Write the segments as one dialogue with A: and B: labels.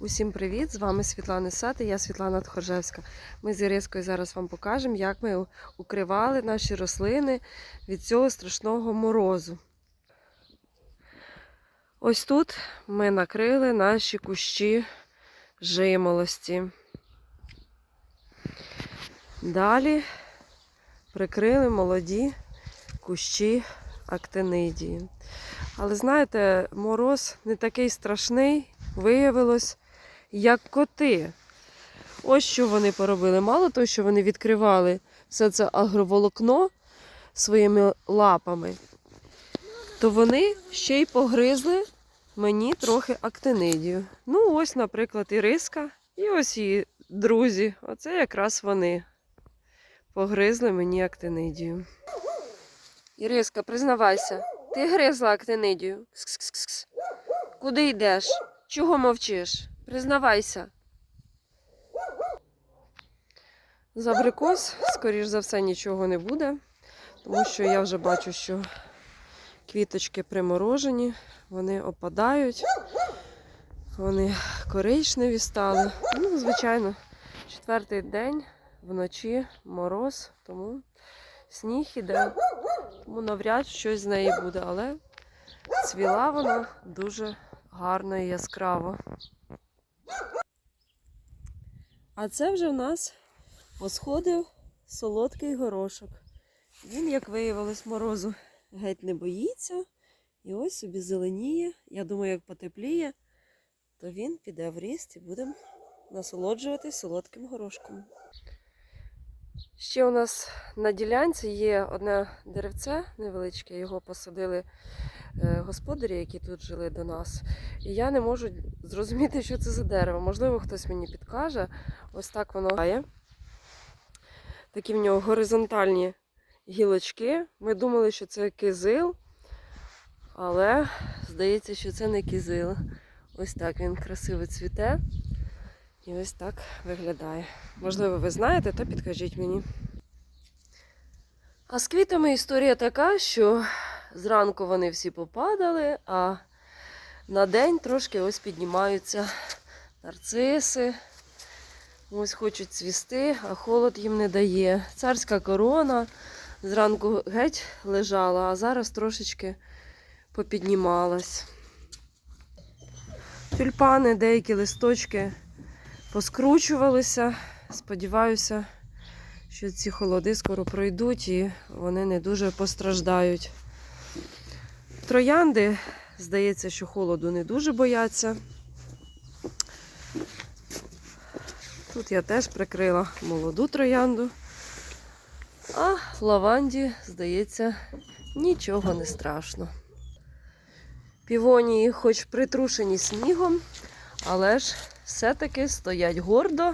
A: Усім привіт! З вами Світлана Сад і я Світлана Тхоржевська. Ми з Ірискою зараз вам покажемо, як ми укривали наші рослини від цього страшного морозу. Ось тут ми накрили наші кущі жимолості. Далі прикрили молоді кущі актинидії. Але знаєте, мороз не такий страшний, виявилось, як коти. Ось що вони поробили. Мало того, що вони відкривали все це агроволокно своїми лапами, то вони ще й погризли мені трохи актинидію. Ну, ось, наприклад, Іриска і ось її друзі. Оце якраз вони погризли мені актинидію. Іриска, признавайся, ти гризла актинидію. Кс-кс-кс-кс. Куди йдеш? Чого мовчиш? Признавайся. За абрикос, скоріш за все, нічого не буде, тому що я вже бачу, що квіточки приморожені, вони опадають, вони коричневі стали. Ну, звичайно, четвертий день вночі мороз, тому сніг іде, тому навряд щось з неї буде, але цвіла вона дуже гарно і яскраво. А це вже в нас посходив солодкий горошок. Він, як виявилось, морозу геть не боїться. І ось собі зеленіє. Я думаю, як потепліє, то він піде в ріст і будемо насолоджуватись солодким горошком. Ще у нас на ділянці є одне деревце невеличке, його посадили господарі, які тут жили до нас. І я не можу зрозуміти, що це за дерево. Можливо, хтось мені підкаже. Ось так воно грає. Такі в нього горизонтальні гілочки. Ми думали, що це кизил, але здається, що це не кизил. Ось так він красиво цвіте. І ось так виглядає. Можливо, ви знаєте, то підкажіть мені. А з квітами історія така, що зранку вони всі попадали, а на день трошки ось піднімаються нарциси. Ось хочуть цвісти, а холод їм не дає. Царська корона зранку геть лежала, а зараз трошечки попіднімалась. Тюльпани, деякі листочки поскручувалися. Сподіваюся, що ці холоди скоро пройдуть і вони не дуже постраждають. Троянди, здається, що холоду не дуже бояться. Тут я теж прикрила молоду троянду, а лаванді, здається, нічого не страшно. Півонії, хоч притрушені снігом, але ж все-таки стоять гордо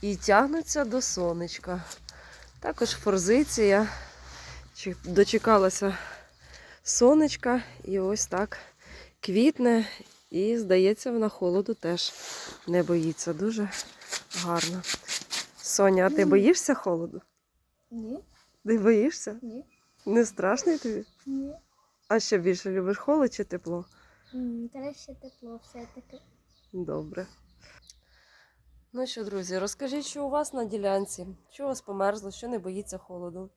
A: і тягнуться до сонечка. Також форзиція дочекалася сонечка і ось так квітне. І, здається, вона холоду теж не боїться. Дуже гарно. Соня, а ти боїшся холоду?
B: Ні,
A: Ти боїшся?
B: ні,
A: Не страшний тобі?
B: ні.
A: А що більше любиш холод чи тепло?
B: Краще тепло все-таки.
A: Добре. Ну що, друзі, розкажіть, що у вас на ділянці, що у вас померзло, що не боїться холоду.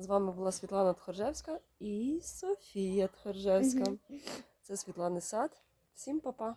A: З вами була Світлана Тхоржевська і Софія Тхоржевська. Це Світлани Сад. Всім па-па!